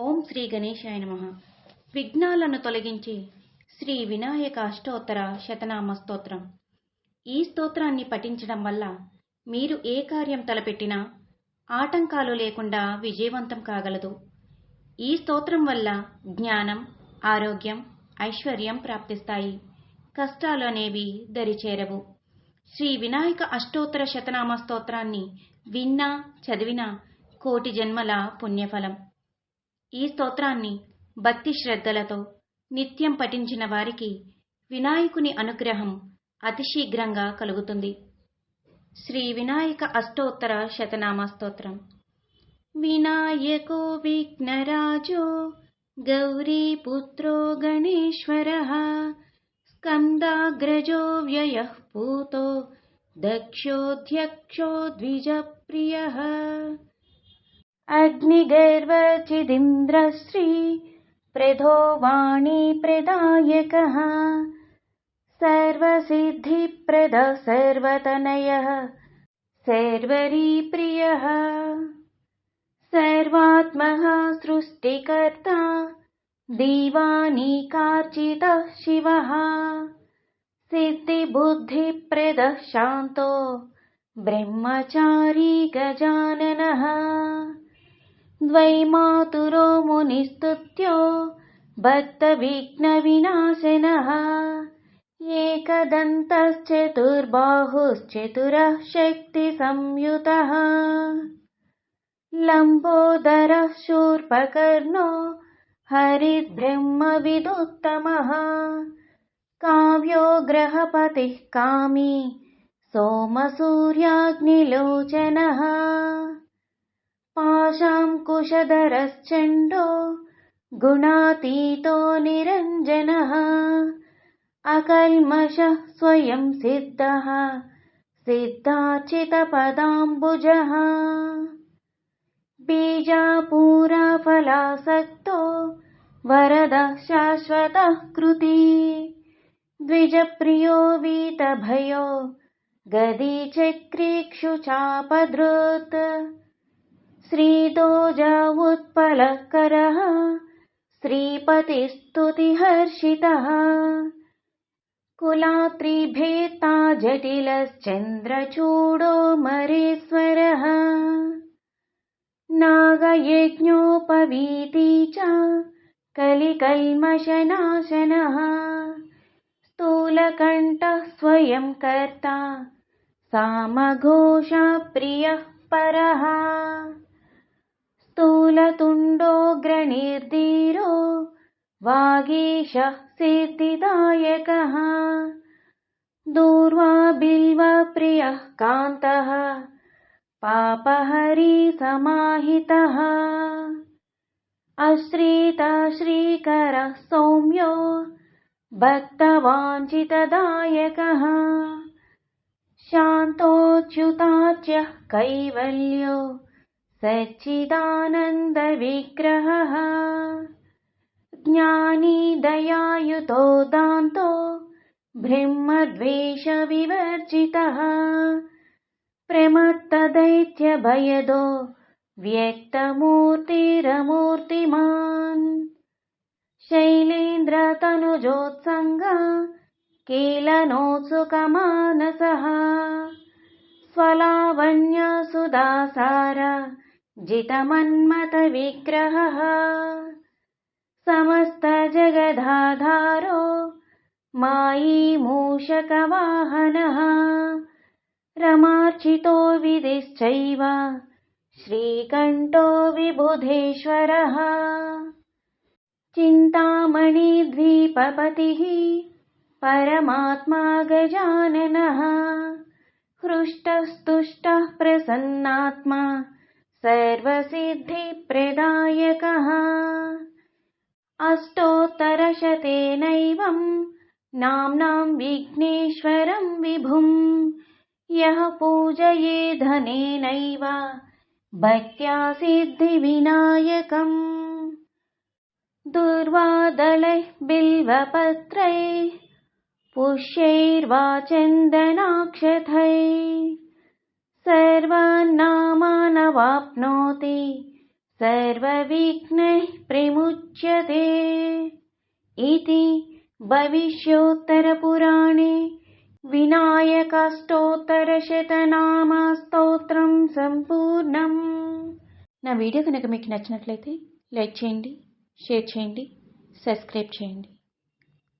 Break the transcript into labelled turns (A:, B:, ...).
A: ఓం శ్రీ గణేశాయ నమ. విఘ్నాలను తొలగించి శ్రీ వినాయక అష్టోత్తర శతనామ స్తోత్రం. ఈ స్తోత్రాన్ని పఠించడం వల్ల మీరు ఏ కార్యం తలపెట్టినా ఆటంకాలు లేకుండా విజయవంతం కాగలదు. ఈ స్తోత్రం వల్ల జ్ఞానం ఆరోగ్యం ఐశ్వర్యం ప్రాప్తిస్తాయి. కష్టాలు అనేవి దరిచేరవు. శ్రీ వినాయక అష్టోత్తర శతనామ స్తోత్రాన్ని విన్నా చదివినా కోటి జన్మల పుణ్యఫలం. ఈ స్తోత్రాన్ని భక్తి శ్రద్ధలతో నిత్యం పఠించిన వారికి వినాయకుని అనుగ్రహం అతిశీఘ్రంగా కలుగుతుంది. శ్రీ వినాయక అష్టోత్తర శతనామ స్తోత్రం. వినాయకో విఘ్నరాజో గౌరీపుత్రో గణేశ్వర స్కందాగ్రజో వ్యయ పూతో దక్షోధ్యక్షో ద్విజప్రియ. अग्निगर्वचिदिन्द्रश्री प्रधो वाणीप्रदायकः सर्वसिद्धिप्रद सर्वतनयः सर्वरीप्रियः सर्वात्मः सृष्टिकर्ता दीवानीकार्चितः शिवः। सिद्धिबुद्धिप्रदः शान्तो ब्रह्मचारी गजाननः द्वैमातुरो मुनिस्तुत्यो भक्तविघ्नविनाशनः। एकदन्तश्चतुर्बाहुश्चतुरः शक्तिसंयुतः। लम्बोदरः शूर्पकर्णो हरिद्ब्रह्मविदुत्तमः। काव्यो ग्रहपतिः कामी सोमसूर्याग्निलोचनः पाशाङ्कुशधरश्चण्डो गुणातीतो निरञ्जनः अकल्मषः स्वयं सिद्धः सिद्धाचितपदाम्बुजः बीजापूराफलासक्तो वरदः शाश्वतः कृती। द्विजप्रियो वीतभयो गदीचक्रीक्षुचापधृत् श्रीदोजा उत्पलकरः श्रीपतिस्तुतिहर्षितः। कुलात्रिभेत्ता जटिलश्चन्द्रचूडो मरेश्वरः। नागयज्ञोपवीती च कलिकल्मषनाशनः। स्थूलकण्ठः स्वयं कर्ता सामघोषप्रियः परः स्थूलतुण्डोऽग्रनिर्धीरो वागीशः सिद्धिदायकः दूर्वा बिल्वप्रियः कान्तः पापहरी समाहितः। अश्रितश्रीकरः सौम्यो भक्तवाञ्छितदायकः। शान्तोच्युताच्यः कैवल्यो सच्चिदानन्दविग्रहः। ज्ञानी दयायुतो दान्तो ब्रह्मद्वेषविवर्जितः। प्रमत्तदैत्यभयदो व्यक्तमूर्तिरमूर्तिमान्। शैलेन्द्रतनुजोत्सङ्गा कीलनोत्सुकमानसः। स्वलावण्यसुदासार जितमन्मतविग्रहः समस्तजगदाधारो मायी मूषकवाहनः रमार्चितो विधिश्चैव श्रीकण्ठो विबुधेश्वरः। चिन्तामणिद्वीपपतिः परमात्मा गजाननः हृष्टस्तुष्टः प्रसन्नात्मा सर्वसिद्धिप्रदायकः। अष्टोत्तरशतेनैवम् नाम्नां विघ्नेश्वरं विभुम् यः पूजये धनेनैव भक्त्या सिद्धिविनायकम्। दुर्वादलैः बिल्वपत्रैः पुष्यैर्वा चन्दनाक्षतैः सर्वान्नामानवाप्नोति सर्वविघ्नैः मुच्यते इति भविष्योत्तरपुराणे వినాయకాష్టోత్తరశతనామస్తోత్రం సంపూర్ణం నా వీడియో కనుక మీకు నచ్చినట్లయితే లైక్ చేయండి షేర్ చేయండి సబ్స్క్రైబ్ చేయండి